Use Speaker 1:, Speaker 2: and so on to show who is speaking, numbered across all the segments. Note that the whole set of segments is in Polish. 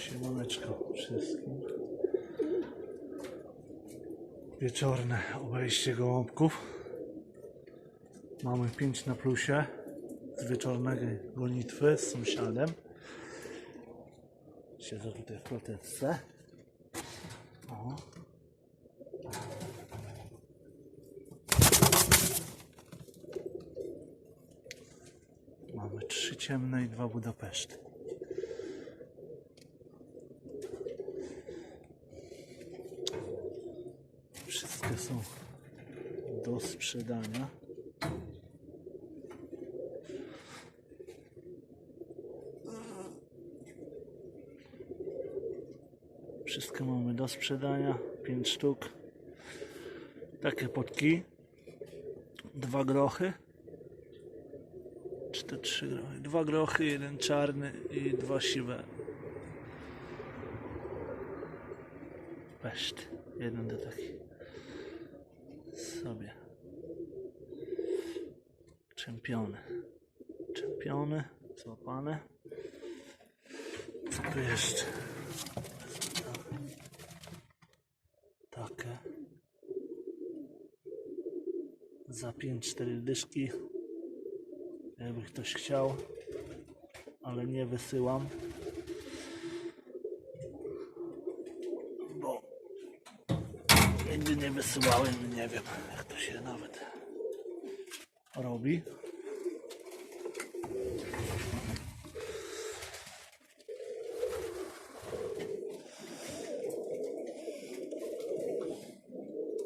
Speaker 1: Siemaneczko wszystkim. Wieczorne obejście gołąbków. Mamy 5 na plusie z wieczornej gonitwy z sąsiadem. Siedzę tutaj w protece. O. Mamy trzy ciemne i dwa Budapeszty. Wszystkie są do sprzedania. Wszystko mamy do sprzedania. 5 sztuk. Takie potki. Dwa grochy. Czy to trzy grochy? Dwa grochy, jeden czarny i dwa siwe. Peszt. Jeden do takich. Sobie. Czempiony. Czempiony. Złapane. Co tu jeszcze? Takie. Za 5-4 dyszki. Jakby ktoś chciał. Ale nie wysyłam. Nigdy nie wysyłałem. Nie wiem jak to się nawet robi.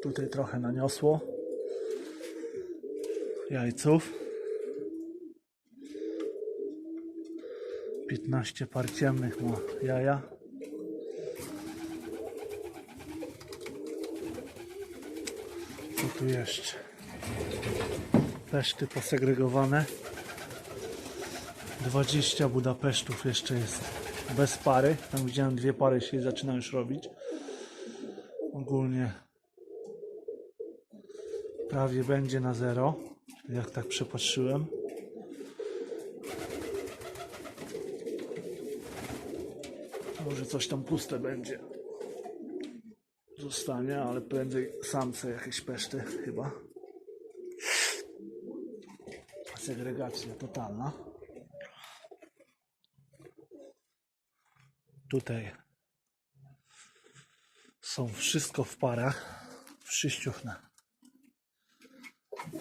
Speaker 1: Tutaj trochę naniosło jajców. 15 par ciemnych ma jaja. Tu jeszcze? Peszty posegregowane. 20 Budapesztów jeszcze jest bez pary. Tam widziałem dwie pary się zaczyna już robić. Ogólnie prawie będzie na zero, jak tak przepatrzyłem. Może coś tam puste będzie. Zostanie, ale prędzej samce jakieś peszty chyba. Segregacja totalna. Tutaj są wszystko w parach. Wszyściuchne.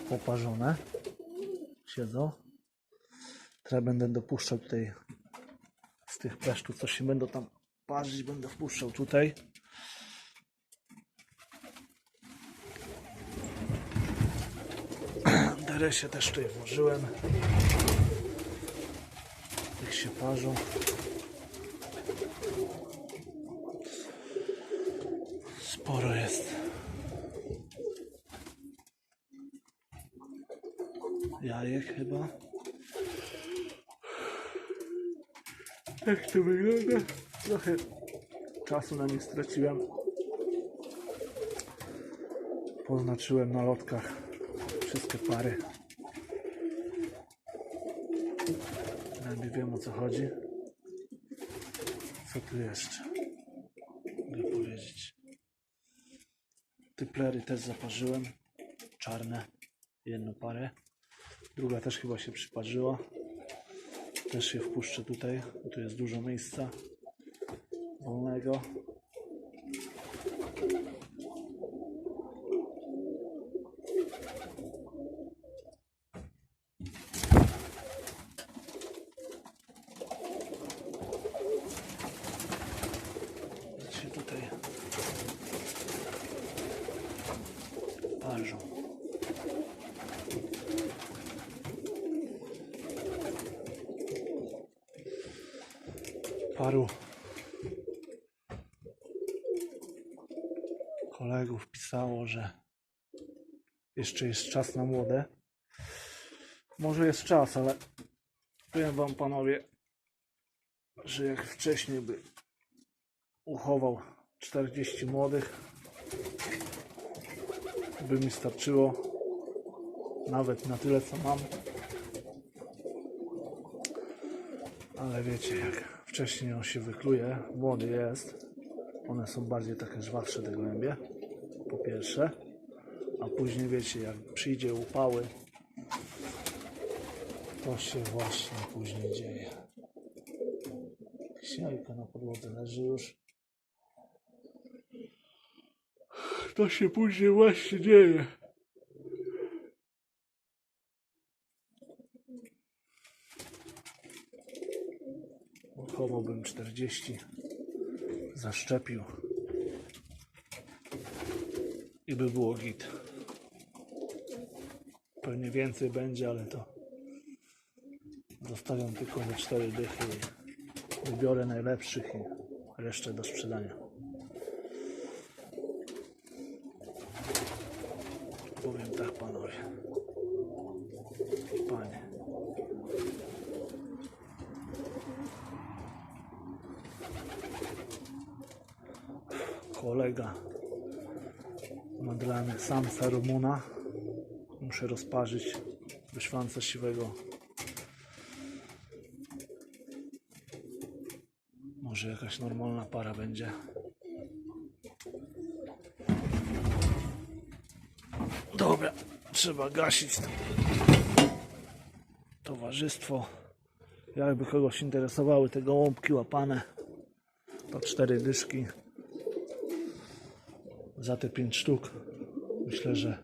Speaker 1: Poparzone. Siedzą. Teraz będę dopuszczał tutaj z tych pesztów, co się będą tam parzyć, będę wpuszczał tutaj. Deresie też tutaj włożyłem. Jak się parzą. Sporo jest. Jajek chyba. Jak to wygląda? Trochę czasu na nie straciłem. Poznaczyłem na lotkach wszystkie pary. Najlepiej wiem o co chodzi. Co tu jeszcze? Mogę powiedzieć. Typlery też zaparzyłem. Czarne. Jedną parę. Druga też chyba się przyparzyła. Też się wpuszczę tutaj, tu jest dużo miejsca wolnego. się tutaj parzą. paru kolegów pisało, że jeszcze jest czas na młode. Może jest czas, ale powiem wam panowie, że jak wcześniej by uchował 40 młodych, by mi starczyło nawet na tyle co mam. Ale wiecie jak Wcześniej on się wykluje, młody jest. One są bardziej takie żwawsze te gołębie, po pierwsze. A później wiecie, jak przyjdzie upały, to się właśnie później dzieje. Jajko na podłodze leży już. To się później właśnie dzieje. Chowałbym 40. Zaszczepił. I by było git. Pewnie więcej będzie, ale to zostawiam tylko ze 4 dychy wybiorę najlepszych i resztę do sprzedania. Powiem tak panowie. Panie. Kolega ma dla mnie samca Rumuna. Muszę rozparzyć wyszwanca siwego. Może jakaś normalna para będzie. Dobra, trzeba gasić to towarzystwo. Jakby kogoś interesowały te gołąbki łapane, to cztery dyszki za te pięć sztuk. Myślę, że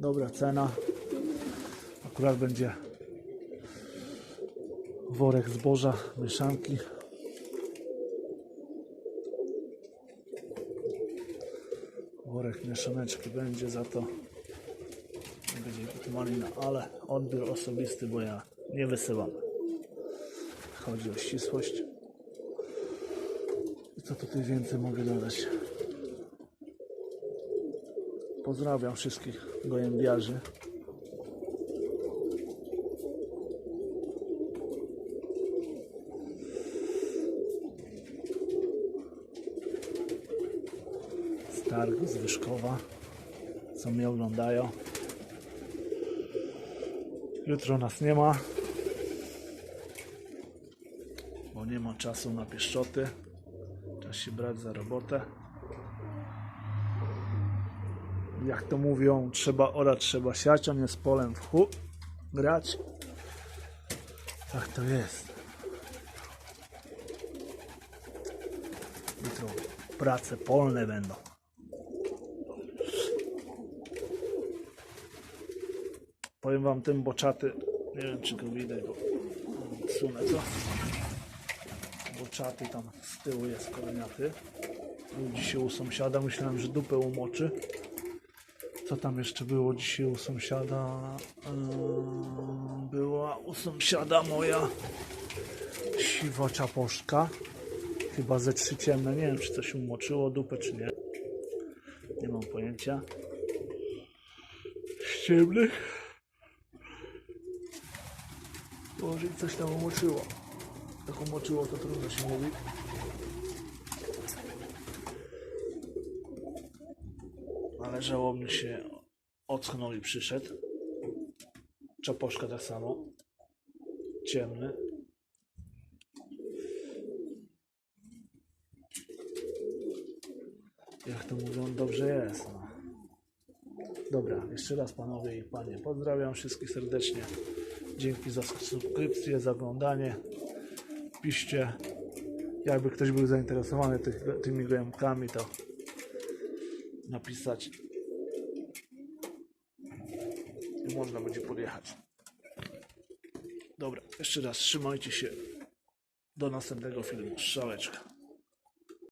Speaker 1: dobra cena. Akurat będzie worek zboża, mieszanki. Worek mieszaneczki będzie za to. Będzie malina, ale odbiór osobisty, bo ja nie wysyłam. Chodzi o ścisłość. I co tutaj więcej mogę dodać? Pozdrawiam wszystkich gołębiarzy. Z z Wyszkowa, co mnie oglądają. Jutro nas nie ma, bo nie ma czasu na pieszczoty. Czas się brać za robotę jak to mówią, trzeba orać, trzeba siać, a nie z polem w chu grać. Tak to jest. Jutro prace polne będą. Powiem wam ten boczaty, nie wiem czy go widać, bo sunę co? Boczaty tam z tyłu jest koroniaty. Był dzisiaj u sąsiada, myślałem, że dupę umoczy. Co tam jeszcze było dzisiaj u sąsiada? Yy, Była u sąsiada moja siwa czaposzka. Chyba ze trzy ciemne. Nie wiem, czy coś umoczyło dupę, czy nie. Nie mam pojęcia. Z ciemnych. Może coś tam umoczyło. Jak umoczyło, to trudno się mówi. Ale żałobny się ocknął i przyszedł. Czaposzka tak samo. Ciemny. Jak to mówią, dobrze jest. No. Dobra, jeszcze raz panowie i panie pozdrawiam wszystkich serdecznie. Dzięki za subskrypcję, za oglądanie. Piszcie, jakby ktoś był zainteresowany tymi gołębkami, to napisać i można będzie podjechać. Dobra, jeszcze raz trzymajcie się. Do następnego filmu. Strzałeczka.